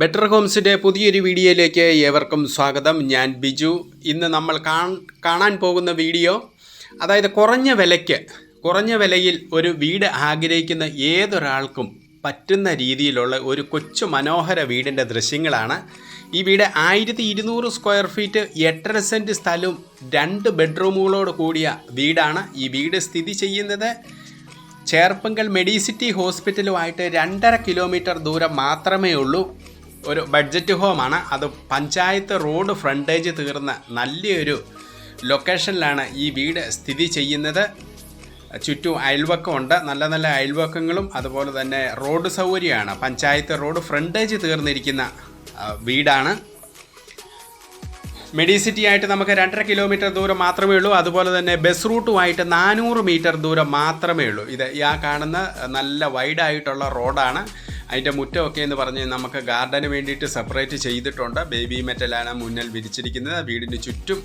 Better ഹോംസിന്റെ പുതിയൊരു വീഡിയോയിലേക്ക് ഏവർക്കും സ്വാഗതം. ഞാൻ ബിജു. ഇന്ന് നമ്മൾ കാണാൻ പോകുന്ന വീഡിയോ അതായത് കുറഞ്ഞ വിലയ്ക്ക് കുറഞ്ഞ വിലയിൽ ഒരു വീട് ആഗ്രഹിക്കുന്ന ഏതൊരാൾക്കും പറ്റുന്ന രീതിയിലുള്ള ഒരു കൊച്ചു മനോഹര വീടിന്റെ ദൃശ്യങ്ങളാണ്. ഈ വീട് ആയിരത്തി ഇരുന്നൂറ് സ്ക്വയർ ഫീറ്റ് എട്ടര സെന്റ് സ്ഥലവും രണ്ട് ബെഡ്റൂമുകളോട് കൂടിയ വീടാണ് ഈ വീട് സ്ഥിതി ചെയ്യുന്നത്. ചേർപ്പങ്കൽ മെഡിസിറ്റി ഹോസ്പിറ്റലുമായിട്ട് രണ്ടര കിലോമീറ്റർ ദൂരം മാത്രമേ ഉള്ളൂ. ഒരു ബഡ്ജറ്റ് ഹോമാണ്. അത് പഞ്ചായത്ത് റോഡ് ഫ്രണ്ടേജ് തീർന്ന നല്ലൊരു ലൊക്കേഷനിലാണ് ഈ വീട് സ്ഥിതി ചെയ്യുന്നത്. ചുറ്റും അയൽവക്കമുണ്ട്. നല്ല നല്ല അയൽവക്കങ്ങളും അതുപോലെ തന്നെ റോഡ് സൗകര്യമാണ്. പഞ്ചായത്ത് റോഡ് ഫ്രണ്ടേജ് തീർന്നിരിക്കുന്ന വീടാണ്. മെഡിസിറ്റി ആയിട്ട് നമുക്ക് രണ്ടര കിലോമീറ്റർ ദൂരം മാത്രമേ ഉള്ളൂ. അതുപോലെ തന്നെ ബസ് റൂട്ടുമായിട്ട് നാനൂറ് മീറ്റർ ദൂരം മാത്രമേ ഉള്ളൂ. ഇത് ആ കാണുന്ന നല്ല വൈഡായിട്ടുള്ള റോഡാണ്. അതിന്റെ മുറ്റമൊക്കെ എന്ന് പറഞ്ഞ് നമുക്ക് ഗാർഡന് വേണ്ടിയിട്ട് സെപ്പറേറ്റ് ചെയ്തിട്ടുണ്ട്. ബേബി മെറ്റലാണ് മുന്നിൽ വിരിച്ചിരിക്കുന്നത്. വീടിന് ചുറ്റും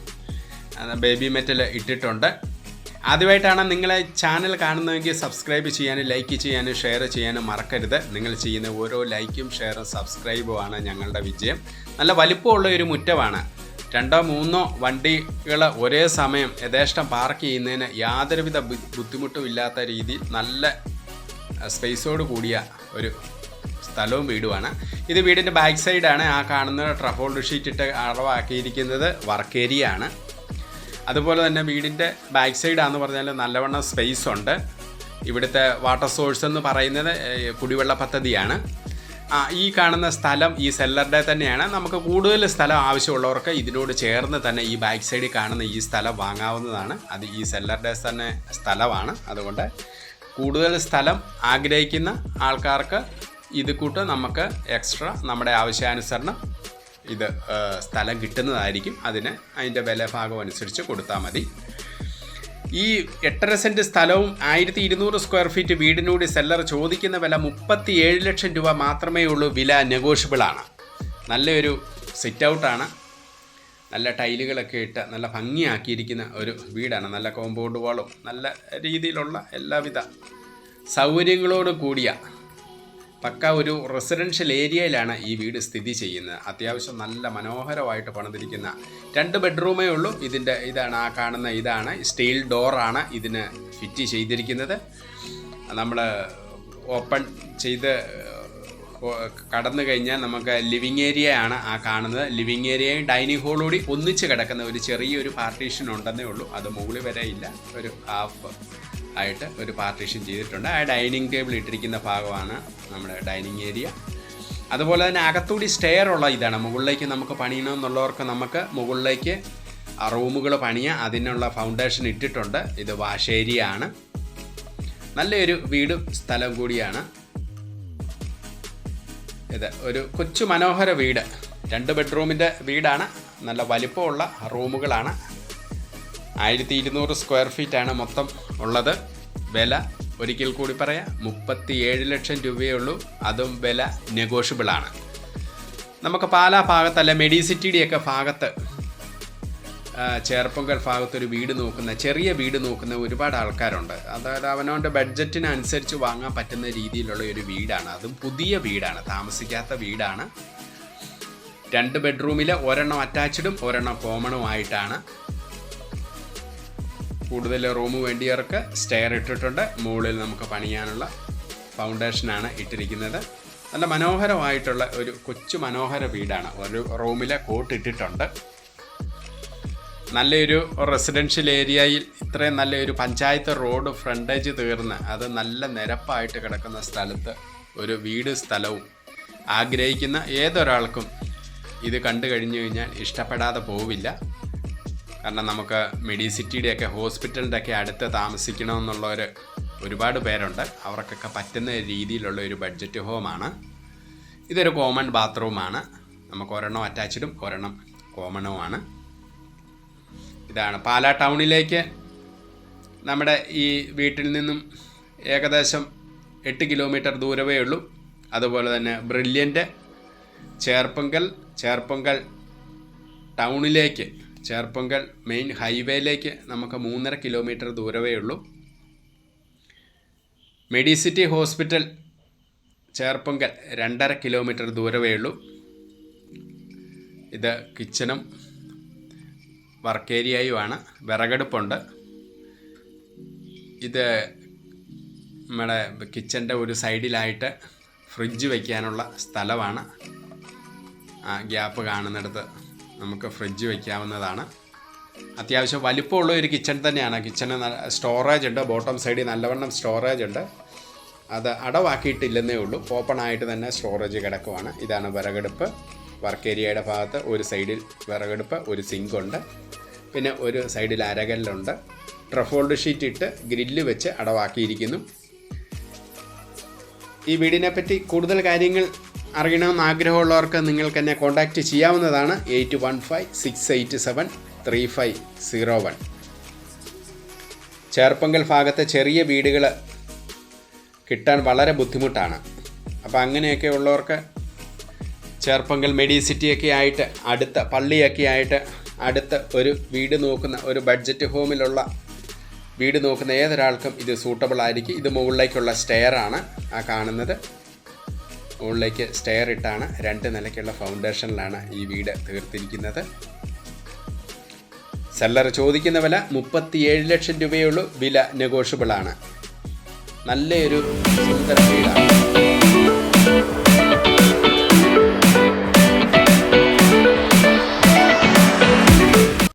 ബേബി മെറ്റൽ ഇട്ടിട്ടുണ്ട്. ആദ്യമായിട്ടാണ് നിങ്ങളെ ചാനൽ കാണുന്നതെങ്കിൽ സബ്സ്ക്രൈബ് ചെയ്യാനും ലൈക്ക് ചെയ്യാനും ഷെയർ ചെയ്യാനും മറക്കരുത്. നിങ്ങൾ ചെയ്യുന്ന ഓരോ ലൈക്കും ഷെയറും സബ്സ്ക്രൈബുമാണ് ഞങ്ങളുടെ വിജയം. നല്ല വലിപ്പമുള്ള ഒരു മുറ്റമാണ്. രണ്ടോ മൂന്നോ വണ്ടികൾ ഒരേ സമയം യഥേഷ്ടം പാർക്ക് ചെയ്യുന്നതിന് യാതൊരുവിധ ബുദ്ധിമുട്ടും ഇല്ലാത്ത രീതിയിൽ നല്ല സ്പേസോട് കൂടിയ ഒരു സ്ഥലവും വീടുമാണ്. ഇത് വീടിന്റെ ബാക്ക് സൈഡാണ് ആ കാണുന്ന ട്രഫോൾഡ് ഷീറ്റ് ഇട്ട് അളവാക്കിയിരിക്കുന്നത് വർക്ക് ഏരിയ ആണ്. അതുപോലെ തന്നെ വീടിന്റെ ബാക്ക് സൈഡാന്ന് പറഞ്ഞാൽ നല്ലവണ്ണം സ്പേസ് ഉണ്ട്. ഇവിടുത്തെ വാട്ടർ സോഴ്സ് എന്ന് പറയുന്നത് കുടിവെള്ള പദ്ധതിയാണ്. ആ ഈ കാണുന്ന സ്ഥലം ഈ സെല്ലറുടെ തന്നെയാണ്. നമുക്ക് കൂടുതൽ സ്ഥലം ആവശ്യമുള്ളവർക്ക് ഇതിനോട് ചേർന്ന് തന്നെ ഈ ബാക്ക് സൈഡിൽ കാണുന്ന ഈ സ്ഥലം വാങ്ങാവുന്നതാണ്. അത് ഈ സെല്ലറുടെ തന്നെ സ്ഥലമാണ്. അതുകൊണ്ട് കൂടുതൽ സ്ഥലം ആഗ്രഹിക്കുന്ന ആൾക്കാർക്ക് ഇത് കൂട്ട് നമുക്ക് എക്സ്ട്രാ നമ്മുടെ ആവശ്യാനുസരണം ഇത് സ്ഥലം കിട്ടുന്നതായിരിക്കും. അതിന് അതിന്റെ വില ഭാഗം അനുസരിച്ച് കൊടുത്താൽ മതി. ഈ എട്ടര സെന്റ് സ്ഥലവും ആയിരത്തി ഇരുന്നൂറ് സ്ക്വയർ ഫീറ്റ് വീടിനൂടി സെല്ലർ ചോദിക്കുന്ന വില മുപ്പത്തി ഏഴ് ലക്ഷം രൂപ മാത്രമേ ഉള്ളൂ. വില നെഗോഷ്യബിളാണ് നല്ലൊരു സിറ്റ് ഔട്ടാണ് നല്ല ടൈലുകളൊക്കെ ഇട്ട് നല്ല ഭംഗിയാക്കിയിരിക്കുന്ന ഒരു വീടാണ്. നല്ല കോമ്പൗണ്ട് വാളും നല്ല രീതിയിലുള്ള എല്ലാവിധ സൗകര്യങ്ങളോട് കൂടിയ പക്ക ഒരു റെസിഡൻഷ്യൽ ഏരിയയിലാണ് ഈ വീട് സ്ഥിതി ചെയ്യുന്നത്. അത്യാവശ്യം നല്ല മനോഹരമായിട്ട് പണിതിരിക്കുന്ന രണ്ട് ബെഡ്റൂമേ ഉള്ളൂ. ഇതിന്റെ ഇതാണ് ആ കാണുന്ന ഇതാണ്. സ്റ്റീൽ ഡോറാണ് ഇതിന് ഫിറ്റ് ചെയ്തിരിക്കുന്നത്. നമ്മൾ ഓപ്പൺ ചെയ്ത് കടന്നു കഴിഞ്ഞാൽ നമുക്ക് ലിവിങ് ഏരിയ ആണ് ആ കാണുന്നത്. ലിവിങ് ഏരിയയും ഡൈനിങ് കൂടി ഒന്നിച്ച് കിടക്കുന്ന ഒരു ചെറിയൊരു പാർട്ടീഷൻ ഉണ്ടെന്നേ ഉള്ളൂ. അത് മുകളിൽ വരെ ഇല്ല. ഒരു ഹാഫ് ആയിട്ട് ഒരു പാർട്ടീഷൻ ചെയ്തിട്ടുണ്ട്. ആ ഡൈനിങ് ടേബിൾ ഇട്ടിരിക്കുന്ന ഭാഗമാണ് നമ്മുടെ ഡൈനിങ് ഏരിയ. അതുപോലെ തന്നെ അകത്തൂടി സ്റ്റെയർ ഉള്ള ഇതാണ്. മുകളിലേക്ക് നമുക്ക് പണിയണമെന്നുള്ളവർക്ക് നമുക്ക് മുകളിലേക്ക് റൂമുകൾ പണിയാം. അതിനുള്ള ഫൗണ്ടേഷൻ ഇട്ടിട്ടുണ്ട്. ഇത് ആണ്. നല്ലൊരു വീട് സ്ഥലം കൂടിയാണ്. ഇത് ഒരു കൊച്ചു മനോഹര വീട്. രണ്ട് ബെഡ്റൂമിന്റെ വീടാണ്. നല്ല വലിപ്പമുള്ള റൂമുകളാണ്. ആയിരത്തി ഇരുന്നൂറ് സ്ക്വയർ ഫീറ്റാണ് മൊത്തം ഉള്ളത്. വില ഒരിക്കൽ കൂടി പറയാം മുപ്പത്തി ഏഴ് ലക്ഷം രൂപയേ ഉള്ളൂ അതും വില നെഗോഷ്യബിളാണ് നമുക്ക് പാലാ ഭാഗത്തല്ല മെഡിസിറ്റിയുടെയൊക്കെ ഭാഗത്ത് ചേർപ്പുങ്കൽ ഭാഗത്തൊരു വീട് നോക്കുന്ന ചെറിയ വീട് നോക്കുന്ന ഒരുപാട് ആൾക്കാരുണ്ട്. അതായത് അവനവന്റെ ബഡ്ജറ്റിനനുസരിച്ച് വാങ്ങാൻ പറ്റുന്ന രീതിയിലുള്ള ഒരു വീടാണ്. അതും പുതിയ വീടാണ് താമസിക്കാത്ത വീടാണ്. രണ്ട് ബെഡ്റൂമിൽ ഒരെണ്ണം അറ്റാച്ച്ഡും ഒരെണ്ണം കോമണും ആയിട്ടാണ് കൂടുതൽ റൂം വേണ്ടിയവർക്ക് സ്റ്റെയർ ഇട്ടിട്ടുണ്ട്. മുകളിൽ നമുക്ക് പണിയാനുള്ള ഫൗണ്ടേഷനാണ് ഇട്ടിരിക്കുന്നത്. നല്ല മനോഹരമായിട്ടുള്ള ഒരു കൊച്ചു മനോഹര വീടാണ്. ഒരു റൂമിലെ കോട്ട് ഇട്ടിട്ടുണ്ട്. നല്ലൊരു റെസിഡൻഷ്യൽ ഏരിയയിൽ ഇത്രയും നല്ലൊരു പഞ്ചായത്ത് റോഡ് ഫ്രണ്ടേജ് തീർന്ന് അത് നല്ല നിരപ്പായിട്ട് കിടക്കുന്ന സ്ഥലത്ത് ഒരു വീട് സ്ഥലവും ആഗ്രഹിക്കുന്ന ഏതൊരാൾക്കും ഇത് കണ്ടു കഴിഞ്ഞു കഴിഞ്ഞാൽ ഇഷ്ടപ്പെടാതെ പോവില്ല. കാരണം നമുക്ക് മെഡിസിറ്റിയുടെയൊക്കെ ഹോസ്പിറ്റലിന്റെ ഒക്കെ അടുത്ത് താമസിക്കണമെന്നുള്ളവർ ഒരുപാട് പേരുണ്ട്. അവർക്കൊക്കെ പറ്റുന്ന രീതിയിലുള്ള ഒരു ബഡ്ജറ്റ് ഹോമാണ്. ഇതൊരു കോമൺ ബാത്റൂമാണ്. നമുക്ക് ഒരെണ്ണം അറ്റാച്ച്ഡും ഒരെണ്ണം കോമണുമാണ് ഇതാണ് പാലാ ടൗണിലേക്ക്. നമ്മുടെ ഈ വീട്ടിൽ നിന്നും ഏകദേശം എട്ട് കിലോമീറ്റർ ദൂരമേ ഉള്ളൂ. അതുപോലെ തന്നെ ബ്രില്യന്റ് ചേർപ്പങ്കൽ ചേർപ്പങ്കൽ ടൗണിലേക്ക് ചേർപ്പങ്കൽ മെയിൻ ഹൈവേയിലേക്ക് നമുക്ക് മൂന്നര കിലോമീറ്റർ ദൂരമേ ഉള്ളൂ. മെഡിസിറ്റി ഹോസ്പിറ്റൽ ചേർപ്പങ്കൽ രണ്ടര കിലോമീറ്റർ ദൂരമേ ഉള്ളൂ. ഇത് കിച്ചനും വർക്ക് ഏരിയയുമാണ് വിറകടുപ്പുണ്ട്. ഇത് നമ്മുടെ കിച്ചന്റെ ഒരു സൈഡിലായിട്ട് ഫ്രിഡ്ജ് വയ്ക്കാനുള്ള സ്ഥലമാണ്. ആ ഗ്യാപ്പ് കാണുന്നിടത്ത്. നമുക്ക് ഫ്രിഡ്ജ് വയ്ക്കാവുന്നതാണ് അത്യാവശ്യം വലിപ്പമുള്ള ഒരു കിച്ചൺ തന്നെയാണ്. കിച്ചണ് സ്റ്റോറേജ് ഉണ്ട്. ബോട്ടം സൈഡിൽ നല്ലവണ്ണം സ്റ്റോറേജ് ഉണ്ട്. അത് അടവാക്കിയിട്ടില്ലെന്നേ ഉള്ളൂ. ഓപ്പൺ ആയിട്ട് തന്നെ സ്റ്റോറേജ് കിടക്കുവാണ്. ഇതാണ് വിറകെടുപ്പ്. വർക്ക് ഏരിയയുടെ ഭാഗത്ത് ഒരു സൈഡിൽ വിറകെടുപ്പ് ഒരു സിങ്ക് ഉണ്ട്. പിന്നെ ഒരു സൈഡിൽ അരകല്ലുണ്ട്. ട്രഫോൾഡ് ഷീറ്റ് ഇട്ട് ഗ്രില്ല് വെച്ച് അടവാക്കിയിരിക്കുന്നു. ഈ വീടിനെ പറ്റി കൂടുതൽ കാര്യങ്ങൾ അറിയണമെന്ന് ആഗ്രഹമുള്ളവർക്ക് നിങ്ങൾക്ക് എന്നെ കോൺടാക്റ്റ് ചെയ്യാവുന്നതാണ് eight one five six eight seven three five zero one. Cherpunkal ഭാഗത്തെ ചെറിയ വീടുകൾ കിട്ടാൻ വളരെ ബുദ്ധിമുട്ടാണ്. അപ്പോൾ അങ്ങനെയൊക്കെ ഉള്ളവർക്ക് ചേർപ്പങ്കൽ മെഡിസിറ്റിയൊക്കെ ആയിട്ട് അടുത്ത പള്ളിയൊക്കെ ആയിട്ട് അടുത്ത ഒരു വീട് നോക്കുന്ന ഒരു ബഡ്ജറ്റ് ഹോമിലുള്ള വീട് നോക്കുന്ന ഏതൊരാൾക്കും ഇത് സൂട്ടബിൾ ആയിരിക്കും. ഇത് മുകളിലേക്കുള്ള സ്റ്റെയറാണ് ആ കാണുന്നത്. മുകളിലേക്ക് സ്റ്റെയർ ഇട്ടാണ് രണ്ട് നിലയ്ക്കുള്ള ഫൗണ്ടേഷനിലാണ് ഈ വീട് തീർത്തിരിക്കുന്നത്. സെല്ലർ ചോദിക്കുന്ന വില മുപ്പത്തിയേഴ് ലക്ഷം രൂപയുള്ളൂ വില നെഗോഷ്യബിൾ ആണ്. നല്ലൊരു സുന്ദര വീടാണ്.